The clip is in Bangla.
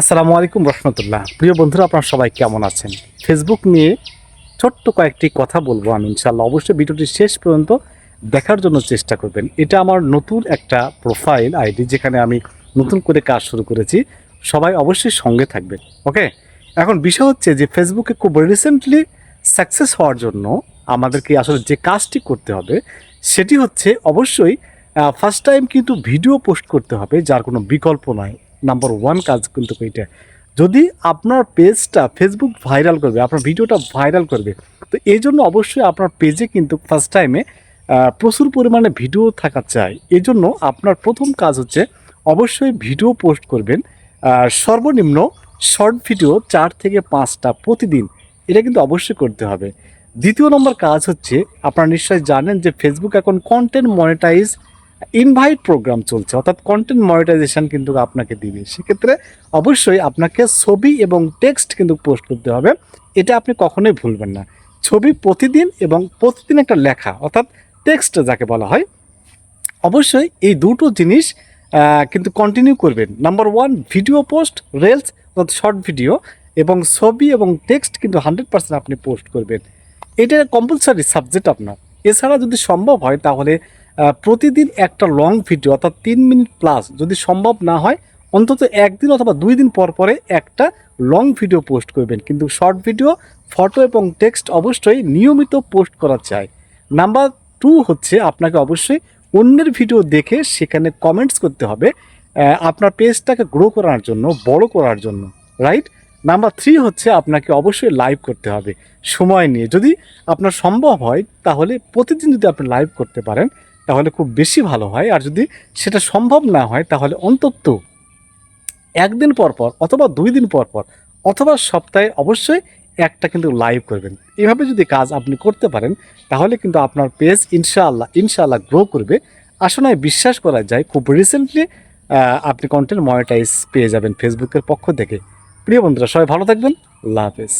আসসালামু আলাইকুম রহমতুল্লাহ। প্রিয় বন্ধুরা, আপনারা সবাই কেমন আছেন? ফেসবুক নিয়ে ছোট্ট কয়েকটি কথা বলব আমি ইনশাল্লাহ অবশ্যই ভিডিওটি শেষ পর্যন্ত দেখার জন্য চেষ্টা করবেন। এটা আমার নতুন একটা প্রোফাইল আইডি যেখানে আমি নতুন করে কাজ শুরু করেছি। সবাই অবশ্যই সঙ্গে থাকবেন ওকে এখন বিষয় হচ্ছে যে ফেসবুকে খুব রিসেন্টলি সাকসেস হওয়ার জন্য আমাদেরকে আসলে যে কাজটি করতে হবে, সেটি হচ্ছে অবশ্যই ফার্স্ট টাইম কিন্তু ভিডিও পোস্ট করতে হবে, যার কোনো বিকল্প নয় নাম্বার ওয়ান কাজ কিন্তু এইটা যদি আপনার পেজটা ফেসবুক ভাইরাল করবে, আপনার ভিডিওটা ভাইরাল করবে, তো এই জন্য অবশ্যই আপনার পেজে কিন্তু ফার্স্ট টাইমে প্রচুর পরিমাণে ভিডিও থাকা চাই। এই জন্য আপনার প্রথম কাজ হচ্ছে অবশ্যই ভিডিও পোস্ট করবেন। সর্বনিম্ন শর্ট ভিডিও চার থেকে পাঁচটা প্রতিদিন, এটা কিন্তু অবশ্যই করতে হবে। দ্বিতীয় নম্বর কাজ হচ্ছে, আপনারা নিশ্চয়ই জানেন যে ফেসবুক এখন কন্টেন্ট মনিটাইজ ইনভাইট প্রোগ্রাম চলছে, অর্থাৎ কন্টেন্ট মনিটাইজেশন কিন্তু আপনাকে দিবে। সেক্ষেত্রে অবশ্যই আপনাকে ছবি এবং টেক্সট কিন্তু পোস্ট করতে হবে। এটা আপনি কখনোই ভুলবেন না। ছবি প্রতিদিন এবং প্রতিদিন একটা লেখা, অর্থাৎ টেক্সট যাকে বলা হয়। অবশ্যই এই দুটো জিনিস কিন্তু কন্টিনিউ করবেন। Number one video post reels অর্থাৎ শর্ট ভিডিও এবং ছবি এবং টেক্সট কিন্তু হান্ড্রেড পার্সেন্ট আপনি পোস্ট করবেন। এটা কম্পালসারি সাবজেক্ট আপনার। এছাড়া যদি সম্ভব হয়, তাহলে প্রতিদিন একটা লং ভিডিও অর্থাৎ তিন মিনিট প্লাস যদি সম্ভব না হয়, অন্তত একদিন অথবা দুই দিন পর পরে একটা লং ভিডিও পোস্ট করবেন। কিন্তু শর্ট ভিডিও ফটো এবং টেক্সট অবশ্যই নিয়মিত পোস্ট করা চাই। নাম্বার টু হচ্ছে আপনাকে অবশ্যই অন্যের ভিডিও দেখে সেখানে কমেন্টস করতে হবে আপনার পেজটাকে গ্রো করার জন্য, বড় করার জন্য রাইট নাম্বার থ্রি হচ্ছে আপনাকে অবশ্যই লাইভ করতে হবে। সময় নিয়ে যদি আপনার সম্ভব হয়, তাহলে প্রতিদিন যদি আপনি লাইভ করতে পারেন তাহলে খুব বেশি ভালো হয়। আর যদি সেটা সম্ভব না হয়, তাহলে অন্তত একদিন পর পর অথবা দুই দিন পর পর অথবা সপ্তাহে অবশ্যই একটা কিন্তু লাইভ করবেন। এভাবে যদি কাজ আপনি করতে পারেন, তাহলে কিন্তু আপনার পেজ ইনশাআল্লাহ ইনশাআল্লাহ গ্রো করবে। আসলে বিশ্বাস করা যায়, খুব রিসেন্টলি আপনি কন্টেন্ট মনিটাইজ পেয়ে যাবেন ফেসবুকের পক্ষ থেকে। প্রিয় বন্ধুরা, সবাই ভালো থাকবেন। আল্লাহ হাফেজ।